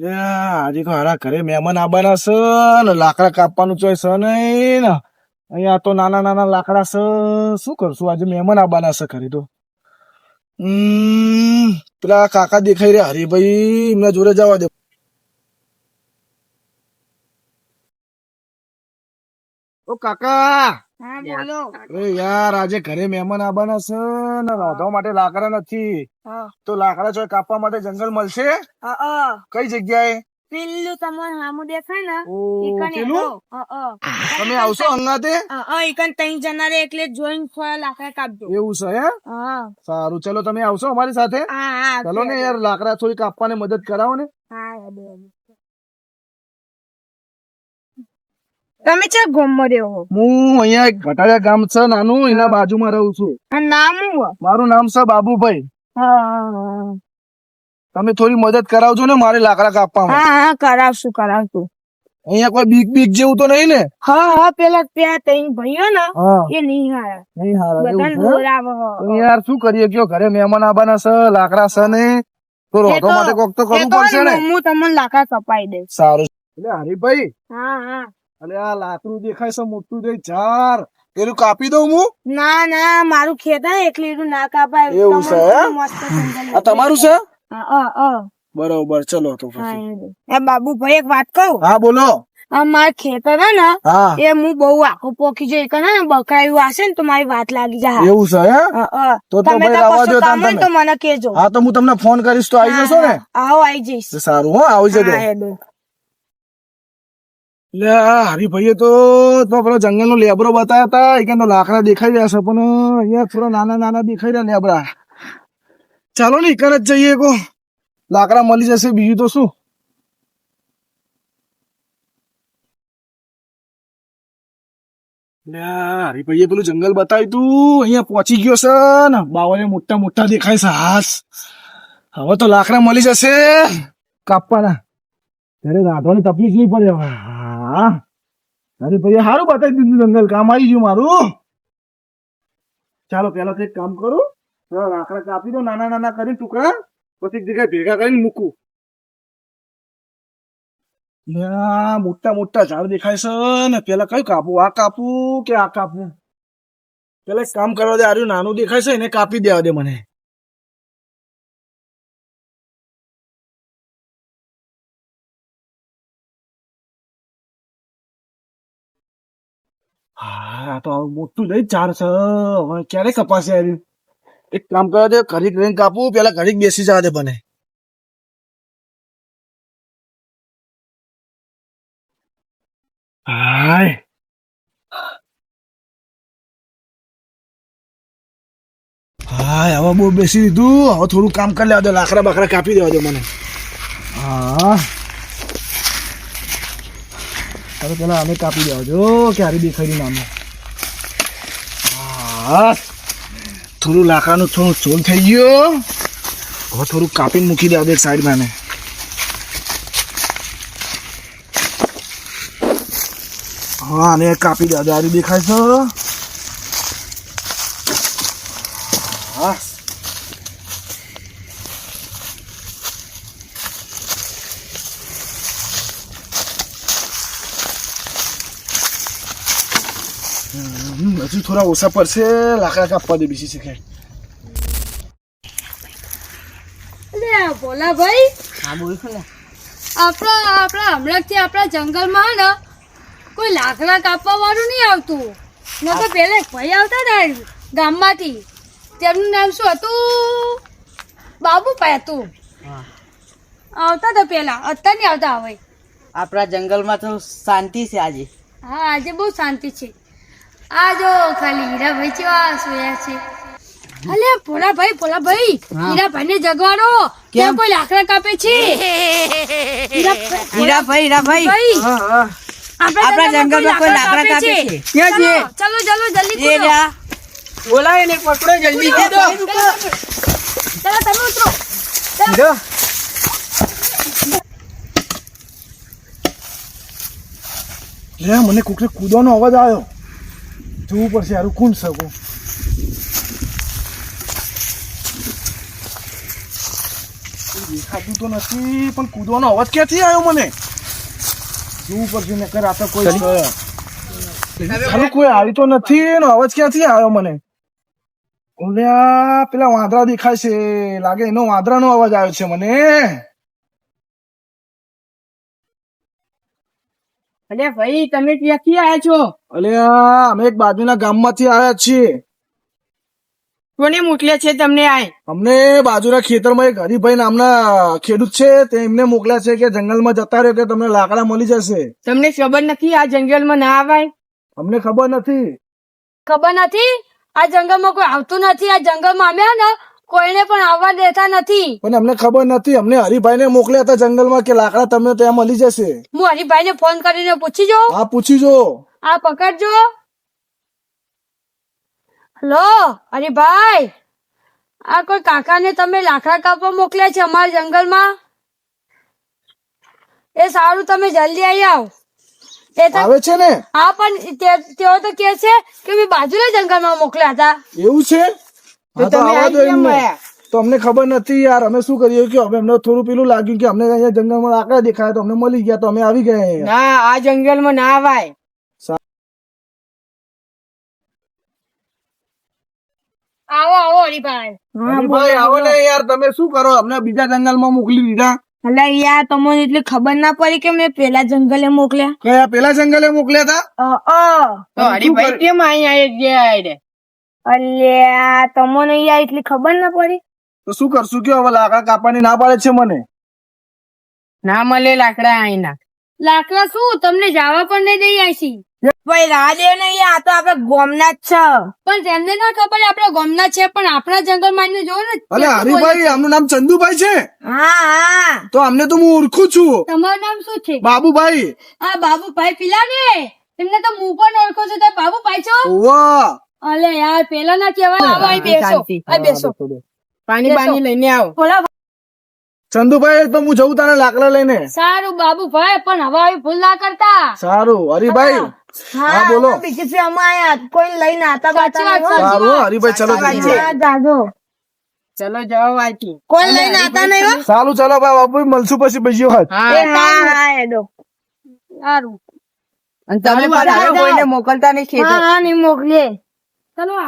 આજે હારા ઘરે મહેમાન આવવાના છે ને, લાકડા કાપવાનું ચોય છે નહીં ને. અહીંયા તો નાના નાના લાકડા છે. શું કરશું? આજે મહેમાન આવવાના છે ખરી તો. પેલા કાકા દેખાઈ રહ્યા, હરીભાઈ, એમના જોડે જવા દે. ઓ કાકા. હા બોલો. અરે યાર આજે ઘરે મહેમાન આવવાના છે ને રાંધવા માટે લાકડા નથી. તો લાકડા ચોય કાપવા માટે જંગલ મળશે. કઈ જગ્યાએ? પેલું તમારે દેખાય ને. તમે આવશો હંગાતે? અ, અ, ઈકન ત્રણ જણા રે એટલે જોઈન લાકડા કાપજો. એવું છે હે હા. સારું ચલો તમે આવશો અમારી સાથે? ચલો ને યાર લાકડા થોડી કાપવાને મદદ કરાવો ને. હા તમે ચા ગોમમાં રહ્યો હું અહીંયા એક ભટાળિયા ગામ છે નાનું એના બાજુમાં રહું છું. અને નામ હું મારું નામ છે બાબુભાઈ. હા તમે થોડી મદદ કરાવજો ને મારે લાકડા કાપવામાં. હા હા કરાવશું કરાવશું. અહીંયા કોઈ બીક બીક જેવું તો નહીં ને? હા હા પેલા ત્યાં તઈ ભાઈઓ ને હા. એ નહીં હારા નહીં હારા બધાને બોલાવો. યાર શું કરીએ? કયો ઘરે મહેમાન આવવાના છે લાકડા છે ને? તો રોટો માટે કોક તો કરવું પડશે ને? હું તમને લાકડા કપાઈ દઈશ. સારું. એટલે હરીભાઈ હા હા. અલે આ લાકડું દેખાય છે મોટું દે ચાર પેલું કાપી દઉં હું? ના ના મારું ખેતર એટલે એટલું ના કાપાય. એવું છે, આ તમારું છે. બરોબર ચલો તો પછી. એ બાબુભાઈ એક વાત કહું? હા બોલો. મારા ખેતર હે ને એ હું બહુ આખું પોકી જોઈ કે ને બકરાયું હશે ને તો મારી વાત લાગી જાય. એવું છે હે. તો તમે ભાઈ આવવા ને તમે. તો મને કેજો હા તો હું તમને ફોન કરીશ તો આવી જશો ને? આવો આવી જઈશ. સારું હો આવી જજો. એટલે હરીભાઈએ તો પેલો જંગલનો લેબરો બતાવ્યા હતા. એ તો લાકડા દેખાઈ રહ્યા છે, પણ અહીંયા થોડા નાના નાના દેખાઈ રહ્યા લેબરા. ચાલો ને એકર જ જઈએ કો. લાકડા મળી જશે, બીજું તો શું? હરીભાઈએ પેલું જંગલ બતાવ્યું તું, અહીંયા પહોંચી ગયો છે ને. બાવળે મોટા મોટા દેખાય છે, હાસ. હવે તો લાકડા મળી જશે. કાપવાના. ત્યારે રાંધવાની તકલીફ નહીં પડે હવે. હા. અરે ભાઈ સારું બતાવી દીધું જંગલ, કામ આવી ગયું મારું. ચાલો, પેલા કંઈક કામ કરું. લાકડા કાપી દો, નાના નાના કરી ટુકડા, પછી જગ્યાએ ભેગા કરીને મૂકું. મોટા મોટા ઝાડ દેખાય છે ને. પેલા કયું કાપવું આ કાપવું કે આ કાપવું પેલા કામ કરવા દે આર્યું નાનું દેખાય છે એને કાપી દેવા દે મને. હા તો હવે મોટું લઈ ચાર છે. હવે ક્યારે કપાશે આવ્યું એક કામ કરો દે ઘડીક રહીને કાપવું પેલા ઘડીક બેસી જવા દે બને. હાય. હાય હવે બહુ બેસી દીધું. હવે થોડું કામ કરી લેવા દે લાકડા બાકડા કાપી દેવા દે મને. હા. હવે પેલા અમે કાપી દેવા જો ક્યારે દેખાય નાનું. હા થોડું લાકડાનું થોડું ચોલ થઈ ગયો. હવે થોડું કાપીને મૂકી દેવા દે સાઈડમાં ને હા આને કાપી દેવા દે. દેખાય છે? હજુ થોડા ઓછા પડશે લાકડા કાપવા દે બીજી શીખે અલે ભોલાભાઈ હા બોલ ને આપણા આપણા હમણાંથી આપણા જંગલમાં ને કોઈ લાકડા કાપવા વાળું નહીં આવતું ન તો એક ભાઈ આવતા હતા ગામમાંથી તેમનું નામ શું હતું બાબુભાઈ હતું હા. આવતા હતા પેલા અત્યારે નહીં આવતા હવે આપણા જંગલમાં તો શાંતિ છે આજે. હા આજે બહુ શાંતિ છે. આ જો ખાલી હીરાભાઈ કેવા સોયા છે. અલે ભોલાભાઈ ભોલાભાઈ. હીરાભાઈ ને જગવાડો કે કોઈ લાકડા કાપે છે? હીરાભાઈ હીરાભાઈ આપણા જંગલમાં કોઈ લાકડા કાપે છે. ક્યાં છે. ચલો ચલો જલ્દી બોલાવે ને પકડો જલ્દી. કીધો ચલો તમે ઉતરો. લે મને કુકરે કૂદવાનો અવાજ આવ્યો. જોવું પડશે યાર કોણ શકું દેખાતું તો નથી પણ કૂદવાનો અવાજ ક્યાંથી આવ્યો મને? જોવું પડશે નકર આ તો કોઈ છે. કોઈ આવી તો નથી એનો અવાજ ક્યાંથી આવ્યો મને? પેલા વાંદરા દેખાય છે લાગે એનો વાંદરાનો અવાજ આવ્યો છે મને. અરે ભાઈ તમે ક્યાંથી આવ્યા છો? અલ્યા અમે એક બાજુના ગામમાંથી આવ્યા છીએ. કોને મોકલ્યા છે તમને આ? અમને બાજુના ખેતરમાં એક હરિભાઈ નામના ખેડૂત છે તે એમને મોકલ્યા છે કે જંગલમાં જતા રહ્યો કે તમને લાકડા મળી જશે. તમને ખબર નથી આ જંગલમાં ના આવાય? અમને ખબર નથી. ખબર નથી? આ જંગલમાં કોઈ આવતું નથી? આ જંગલમાં અમે ને કોઈને પણ આવવા દેતા નથી. પણ અમને ખબર નથી. અમને હરિભાઈ ને મોકલ્યા હતા જંગલમાં કે લાકડા તમને ત્યાં મળી જશે. હું હરિભાઈને ફોન કરીને પૂછી જો હા પૂછી જો. આ પકડજો. હલો હરિભાઈ. આ કોઈ કાકાને તમે લાકડા કાપવા મોકલ્યા છે અમારા જંગલમાં? એ સારું તમે જલ્દી આવી આવો. એ તો આવે છે ને? હા પણ તેઓ તો કે છે કે મેં બાજુના જંગલમાં મોકલ્યા હતા. એવું છે? હા તો તમે દો એમને. તો અમને ખબર નથી યાર અમે શું કરીએ? કે હવે અમને થોડું પેલું લાગ્યું કે અમને અહીંયા જંગલમાં આંકડા દેખાયા તો અમને મળી ગયા તો અમે આવી ગયા ના આ જંગલમાં ના આવાય. આવો આવો હરિભાઈ. હરિભાઈ આવો ને યાર તમે શું કરો? અમને બીજા જંગલમાં મોકલી દીધા. એટલે યાર તમને એટલી ખબર ના પડી કે મેં પેલા જંગલે મોકલ્યા? કયા પેલા જંગલે મોકલ્યા હતા હરીભાઈ કેમ અહીંયા આયા અલ્યા તમને યાર એટલી ખબર ના પડી. તો શું કરશું? કે હવે લાકડા કાપવાની ના પાડે છે મને? ના મળે લાકડા અહીંના લાકડા શું? તમને જવા પણ નહીં દઈ આશી ભાઈ રાહ દે ને યાર આ તો આપડે ગોમના જ છે. પણ તેમને ના ખબર આપણા ગોમના છે પણ આપણા જંગલમાં જો ને અરે હરિભાઈ આમનું નામ ચંદુભાઈ છે? હા હા. તો અમને તો હું ઓળખું છું. તમારું નામ શું છે? બાબુભાઈ. હા બાબુભાઈ પેલા ને એમને તો હું પણ ઓળખું છું તો બાબુભાઈ છો? વાહ અલે યાર પેલા ના કહેવાય આવો અહીં બેસો. અહીં બેસો. પાણી પાણી લઈને આવો. બોલા ચંદુભાઈ તો હું જઉં તારે લાકડા લઈને. સારું બાબુભાઈ પણ હવે આવી ભૂલ ના કરતા. સારું. હરિભાઈ. હા બોલો. બીજી ફી અમે કોઈ લઈને આતા સાચી સારું હરિભાઈ ચલો. જાજો. ચલો જાઓ વાંચી. કોઈ લઈને આતા નહીં સારું ચલો ભાઈ બાપુ મળશું પછી બીજી વખત હા. એડો સારું. અને તમે કોઈને મોકલતા નહીં ખેતર? હા હા નહીં મોકલીએ. ચલો